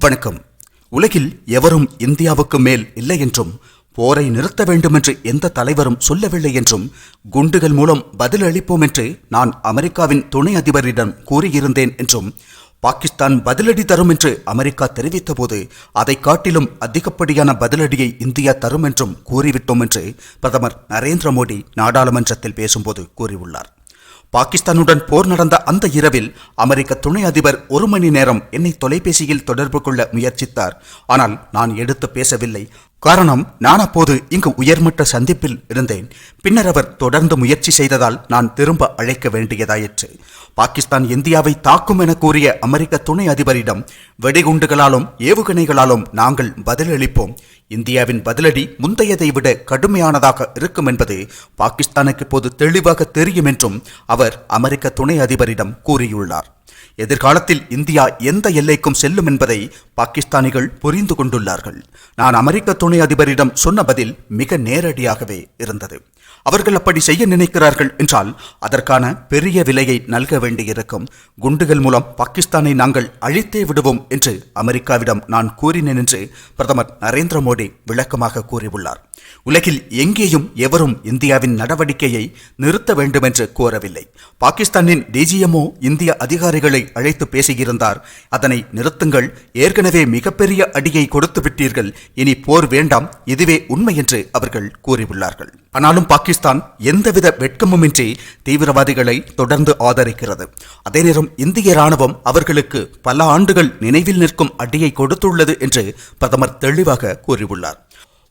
வணக்கம். உலகில் எவரும் இந்தியாவுக்கு மேல் இல்லை என்றும் போரை நிறுத்த வேண்டுமென்று எந்த தலைவரும் சொல்லவில்லை என்றும் குண்டுகள் மூலம் பதிலளிப்போம் என்று நான் அமெரிக்காவின் துணை அதிபரிடம் கூறியிருந்தேன் என்றும் பாகிஸ்தான் பதிலடி தரும் என்று அமெரிக்கா தெரிவித்தபோது அதை காட்டிலும் அதிகப்படியான பதிலடியை இந்தியா தரும் என்றும் கூறிவிட்டோம் என்று பிரதமர் நரேந்திர மோடி நாடாளுமன்றத்தில் பேசும்போது கூறியுள்ளார். பாகிஸ்தானுடன் போர் நடந்த அந்த இரவில் அமெரிக்க துணை அதிபர் ஒரு மணி நேரம் என்னை தொலைபேசியில் தொடர்பு கொள்ள முயற்சித்தார். ஆனால் நான் எடுத்து பேசவில்லை. காரணம் நான் அப்போது இங்கு உயர்மட்ட சந்திப்பில் இருந்தேன். பின்னர் அவர் தொடர்ந்து முயற்சி செய்ததால் நான் திரும்ப அழைக்க வேண்டியதாயிற்று. பாகிஸ்தான் இந்தியாவை தாக்கும் என கூறிய அமெரிக்க துணை அதிபரிடம் வெடிகுண்டுகளாலும் ஏவுகணைகளாலும் நாங்கள் பதிலளிப்போம். இந்தியாவின் பதிலடி முந்தையதை விட கடுமையானதாக இருக்கும் என்பது பாகிஸ்தானுக்கு இப்போது தெளிவாக தெரியும் என்றும் அவர் அமெரிக்க துணை அதிபரிடம் கூறியுள்ளார். எதிர்காலத்தில் இந்தியா எந்த எல்லைக்கும் செல்லும் என்பதை பாகிஸ்தானிகள் புரிந்து கொண்டுள்ளார்கள். நான் அமெரிக்க துணை அதிபரிடம் சொன்ன பதில் மிக நேரடியாகவே இருந்தது. அவர்கள் அப்படி செய்ய நினைக்கிறார்கள் என்றால் அதற்கான பெரிய விலையை நல்க வேண்டியிருக்கும். குண்டுகள் மூலம் பாகிஸ்தானை நாங்கள் அழித்தே விடுவோம் என்று அமெரிக்காவிடம் நான் கூறினேன் என்று பிரதமர் நரேந்திர மோடி விளக்கமாக கூறியுள்ளார். உலகில் எங்கேயும் எவரும் இந்தியாவின் நடவடிக்கையை நிறுத்த வேண்டும் என்று கோரவில்லை. பாகிஸ்தானின் டிஜிஎம்ஓ இந்திய அதிகாரிகளை அழைத்து பேசியிருந்தார். அதனை நிறுத்துங்கள். ஏற்கனவே மிகப்பெரிய அடியை கொடுத்து விட்டீர்கள் இனி போர் வேண்டாம். இதுவே உண்மை என்று அவர்கள் கூறியுள்ளார்கள். ஆனாலும் பாகிஸ்தான் எந்தவித வெட்கமுமின்றி தீவிரவாதிகளை தொடர்ந்து ஆதரிக்கிறது. அதே நேரம் இந்திய ராணுவம் அவர்களுக்கு பல ஆண்டுகள் நினைவில் நிற்கும் அடியை கொடுத்துள்ளது என்று பிரதமர் தெளிவாக கூறியுள்ளார்.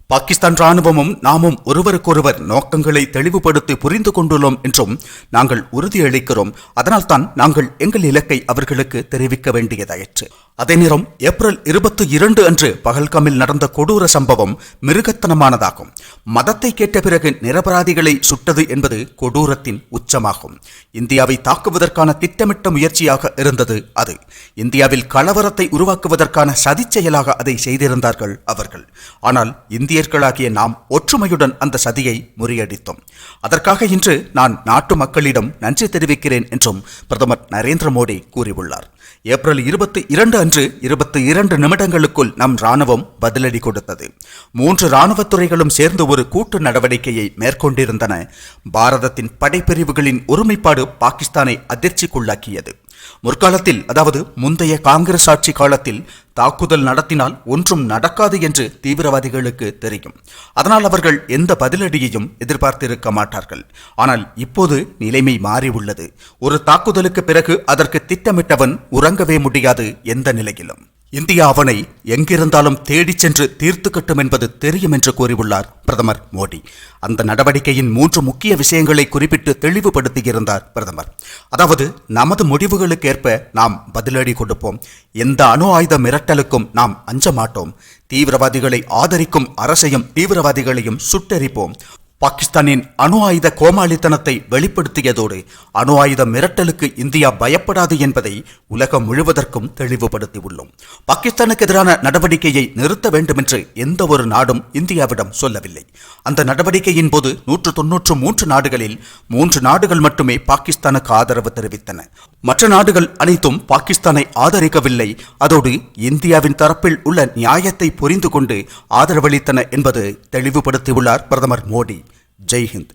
பாகிஸ்தான் ராணுவமும் நாமும் ஒருவருக்கொருவர் நோக்கங்களை தெளிவுபடுத்தி புரிந்து கொண்டுள்ளோம் என்றும் நாங்கள் உறுதியளிக்கிறோம் அதனால்தான் நாங்கள் எங்கள் இலக்கை அவர்களுக்கு தெரிவிக்க வேண்டியதாயிற்று. அதே நேரம் ஏப்ரல் இருபத்தி இரண்டு அன்று பகல்காமில் நடந்த கொடூர சம்பவம் மிருகத்தனமானதாகும். மதத்தை கேட்ட பிறகு நிரபராதிகளை சுட்டது என்பது கொடூரத்தின் உச்சமாகும். இந்தியாவை தாக்குவதற்கான திட்டமிட்ட முயற்சியாக இருந்தது அது. இந்தியாவில் கலவரத்தை உருவாக்குவதற்கான சதிச் செயலாக அதை செய்திருந்தார்கள் அவர்கள். ஆனால் இந்திய இந்தியர்களாகிய நாம் ஒற்றுமையுடன் அந்த சதியை முறியடித்தோம். அதற்காக இன்று நான் நாட்டு மக்களிடம் நன்றி தெரிவிக்கிறேன் என்றும் பிரதமர் நரேந்திர மோடி கூறியுள்ளார். ஏப்ரல் இருபத்தி இரண்டு அன்று இருபத்தி இரண்டு நிமிடங்களுக்குள் நம் ராணுவம் பதிலடி கொடுத்தது. மூன்று ராணுவத் துறைகளும் சேர்ந்து ஒரு கூட்டு நடவடிக்கையை மேற்கொண்டிருந்தன. பாரதத்தின் படைப்பிரிவுகளின் ஒருமைப்பாடு பாகிஸ்தானை அதிர்ச்சிக்குள்ளாக்கியது. முற்காலத்தில் அதாவது முந்தைய காங்கிரஸ் ஆட்சி காலத்தில் தாக்குதல் நடத்தினால் ஒன்றும் நடக்காது என்று தீவிரவாதிகளுக்கு தெரியும். அதனால் அவர்கள் எந்த பதிலடியையும் எதிர்பார்த்திருக்க மாட்டார்கள். ஆனால் இப்போது நிலைமை மாறி உள்ளது ஒரு தாக்குதலுக்கு பிறகு அதற்கு திட்டமிட்டவன் உறங்கவே முடியாது எந்த நிலையிலும். இந்தியா அவனை எங்கிருந்தாலும் தேடிச் சென்று தீர்த்து கட்டும் என்பது தெரியும் என்று கூறியுள்ளார் பிரதமர் மோடி. அந்த நடவடிக்கையின் மூன்று முக்கிய விஷயங்களை குறிப்பிட்டு தெளிவுபடுத்தியிருந்தார் பிரதமர். அதாவது நமது முடிவுகளுக்கேற்ப நாம் பதிலடி கொடுப்போம். எந்த அணு ஆயுத மிரட்டலுக்கும் நாம் அஞ்ச மாட்டோம். தீவிரவாதிகளை ஆதரிக்கும் அரசையும் தீவிரவாதிகளையும் சுட்டெரிப்போம். பாகிஸ்தானின் அணு ஆயுத கோமாளித்தனத்தை வெளிப்படுத்தியதோடு அணு ஆயுத மிரட்டலுக்கு இந்தியா பயப்படாது என்பதை உலகம் முழுவதற்கும் தெளிவுபடுத்தியுள்ளோம். பாகிஸ்தானுக்கு எதிரான நடவடிக்கையை நிறுத்த வேண்டுமென்று எந்த ஒரு நாடும் இந்தியாவிடம் சொல்லவில்லை. அந்த நடவடிக்கையின் போது நூற்று தொன்னூற்று மூன்று நாடுகளில் மூன்று நாடுகள் மட்டுமே பாகிஸ்தானுக்கு ஆதரவு தெரிவித்தன. மற்ற நாடுகள் அனைத்தும் பாகிஸ்தானை ஆதரிக்கவில்லை. அதோடு இந்தியாவின் தரப்பில் உள்ள நியாயத்தை புரிந்து கொண்டு ஆதரவளித்தன என்பது தெளிவுபடுத்தியுள்ளார் பிரதமர் மோடி. जय हिंद।